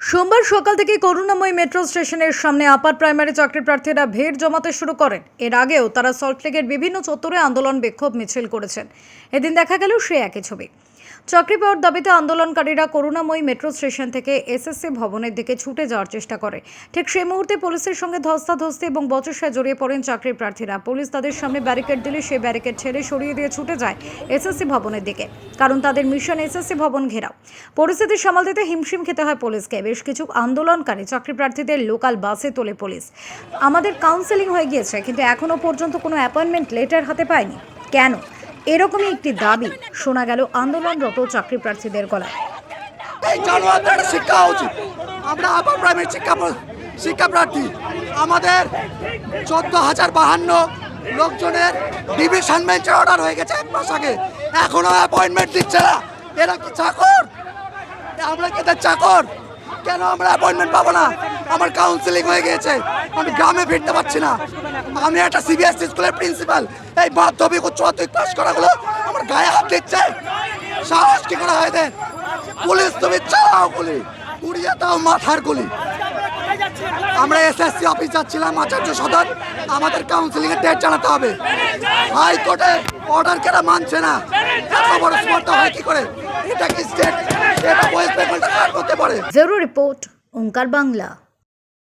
সোমবার সকাল থেকে করুণাময়ী মেট্রো স্টেশনের সামনে আপার প্রাইমারি চাকরি প্রার্থীরা ভিড় জমাতে শুরু করেন। এর আগেও তারা সল্টলেকের বিভিন্ন চত্বরে আন্দোলন, বিক্ষোভ, মিছিল করেছেন। এদিন দেখা গেল সে একই ছবি। চাকরি পাওয়ার দাবিতে আন্দোলনকারীরা করুণাময়ী মেট্রো স্টেশন থেকে এসএসসি ভবনের দিকে ছুটে যাওয়ার চেষ্টা করে। ঠিক সেই মুহূর্তে পুলিশের সঙ্গে ধস্তাধস্তি এবং বচসায় জড়িয়ে পড়েন চাকরি প্রার্থীরা। পুলিশ তাদের সামনে ব্যারিকেড দিলে সেই ব্যারিকেড ছেড়ে সরিয়ে দিয়ে ছুটে যায় এসএসসি ভবনের দিকে। কারণ তাদের মিশন এসএসসি ভবন ঘেরাও। পরিস্থিতি সামাল দিতে হিমশিম খেতে হয় পুলিশকে। বেশ কিছু আন্দোলনকারী চাকরি প্রার্থীদের লোকাল বাসে তোলে পুলিশ। আমাদের কাউন্সেলিং হয়ে গিয়েছে, কিন্তু এখনও পর্যন্ত কোনো অ্যাপয়েন্টমেন্ট লেটার হাতে পায়নি। কেন? এরকমই একটি দাবি শোনা গেল আন্দোলনরত চাকরি প্রার্থীদের গলায়। এই শিক্ষা উচিত। আমরা শিক্ষা শিক্ষা প্রার্থী। আমাদের হাজার বাহান্ন লোকজনের ডিভিশন বেঞ্চের অর্ডার হয়ে গেছে এক মাস আগে। এখনও অ্যাপয়েন্টমেন্ট দিচ্ছে না। এরা কি চাকর? আমরা কি চাকর? কেন আমরা অ্যাপয়েন্টমেন্ট পাবো না? আমার কাউন্সিলিং হয়ে গিয়েছে। আমি গ্রামে ফিরতে পারছি না। আমি একটা সিবিএসসি স্কুলের প্রিন্সিপাল এই মাধ্যমিক উচ্চ মাধ্যমিক পাস করাগুলো আমার গায়ে হাত দিচ্ছে। সাহস কি করে হয়? পুলিশ তুমি চালাও গুলি। উড়িয়ে দাও মাথার গুলি। আমরা এসএসসি অফিস যাচ্ছিলাম আচার্য সদন। আমাদের কাউন্সিলিং এর ডেট জানাতে হবে। হাইকোর্টে অর্ডার কেনা মানছে না? এত বড় স্পর্ধা হয় কি করে? এটা কি স্টেট এটা ওয়েস্ট বেঙ্গল করতে পারে জরুরি রিপোর্ট ওঙ্কার বাংলা